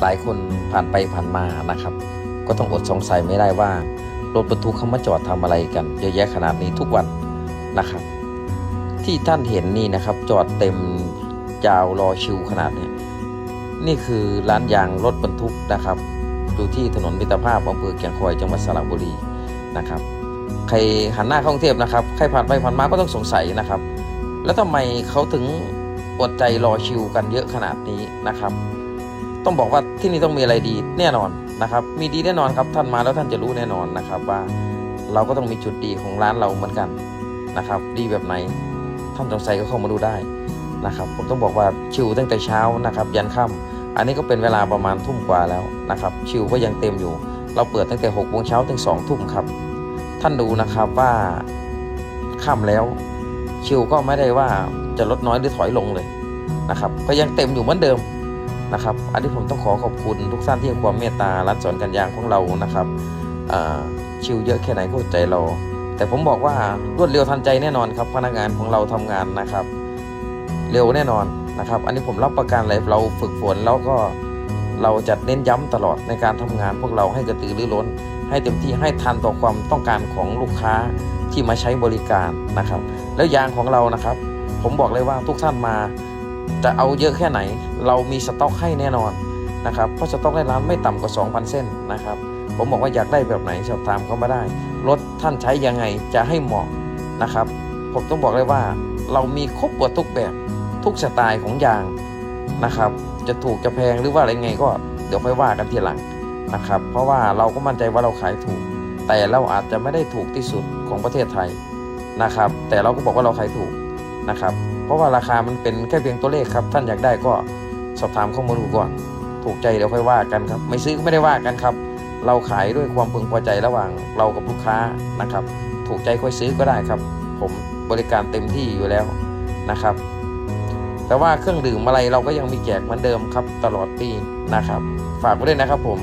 หลายคนผ่านไปผ่านมานะครับ ก็ต้องอดสงสัยไม่ได้ว่ารถบรรทุกเขามาจอดทำอะไรกัน เยอะแยะขนาดนี้ทุกวันนะครับ ที่ท่านเห็นนี่นะครับ จอดเต็มยาวรอชิวขนาดนี้นี่คือร้านยางรถบรรทุกนะครับดูที่ถนนมิตรภาพอำเภอแก่งคอยจังหวัดสระบุรีนะครับ ใครหันหน้าเข้ากรุงเทพนะครับใครผ่านไปผ่านมาก็ต้องสงสัยนะครับ แล้วทำไมเขาถึงอดใจรอชิวกันเยอะขนาดนี้นะครับ ต้องบอกว่าที่นี่ต้องมีอะไรดีแน่นอนนะครับ มีดีแน่นอนครับท่านมาแล้วท่านจะรู้แน่นอนนะครับว่าเราก็ต้องมีจุดดีของร้านเราเหมือนกันนะครับ ดีแบบไหนท่านสงสัยก็เข้ามาดูได้นะครับ ผมต้องบอกว่าชิวตั้งแต่เช้านะครับ ยันค่ำอันนี้ก็เป็นเวลาประมาณทุ่มกว่าแล้วนะครับ ชิวก็ยังเต็มอยู่ เราเปิดตั้งแต่6กโมงเช้าถึง2องทุ่มครับ ท่านดูนะครับว่าค่ำแล้ว ชิวก็ไม่ได้ว่าจะลดน้อยหรือถอยลงเลยนะครับ ก็ยังเต็มอยู่เหมือนเดิม นะครับ อันนี้ผมต้องขอขอบคุณทุกท่านที่ให้ความเมตตาร้านสอนกันยางของเรานะครับชิวเยอะแค่ไหนก็ใจเรา แต่ผมบอกว่ารวดเร็วทันใจแน่นอนครับพนักงานของเราทำงานนะครับ เร็วแน่นอนนะครับ อันนี้ผมรับประกันเลยเราฝึกฝนแล้วก็เราจะเน้นย้ำตลอดในการทำงานพวกเราให้กระตือรือร้น ให้เต็มที่ให้ทันต่อความต้องการของลูกค้าที่มาใช้บริการนะครับ แล้วยางของเรานะครับ ผมบอกเลยว่าทุกท่านมา จะเอาเยอะแค่ไหน เรามีสต็อกให้แน่นอนนะครับเพราะสต็อกในร้านไม่ต่ำกว่า 2,000 เส้นนะครับ ผมบอกว่าอยากได้แบบไหนสอบถามเขามาได้ รถท่านใช้ยังไงจะให้เหมาะนะครับ ผมต้องบอกเลยว่า เรามีครบหมดทุกแบบทุกสไตล์ของยางนะครับ จะถูกจะแพงหรือว่าอะไรไงก็เดี๋ยวค่อยว่ากันทีหลังนะครับ เพราะว่าเราก็มั่นใจว่าเราขายถูก แต่เราอาจจะไม่ได้ถูกที่สุดของประเทศไทยนะครับ แต่เราก็บอกว่าเราขายถูกนะครับ เพราะว่าราคามันเป็นแค่เพียงตัวเลขครับ ท่านอยากได้ก็สอบถามข้อมูลดูก่อน ถูกใจเดี๋ยวค่อยว่ากันครับ ไม่ซื้อก็ไม่ได้ว่ากันครับ เราขายด้วยความพึงพอใจระหว่างเรากับลูกค้านะครับ ถูกใจค่อยซื้อก็ได้ครับ ผมบริการเต็มที่อยู่แล้วนะครับ แต่ว่าเครื่องดื่มอะไรเราก็ยังมีแจกเหมือนเดิมครับตลอดปีนะครับ ฝากไว้ด้วยนะครับผม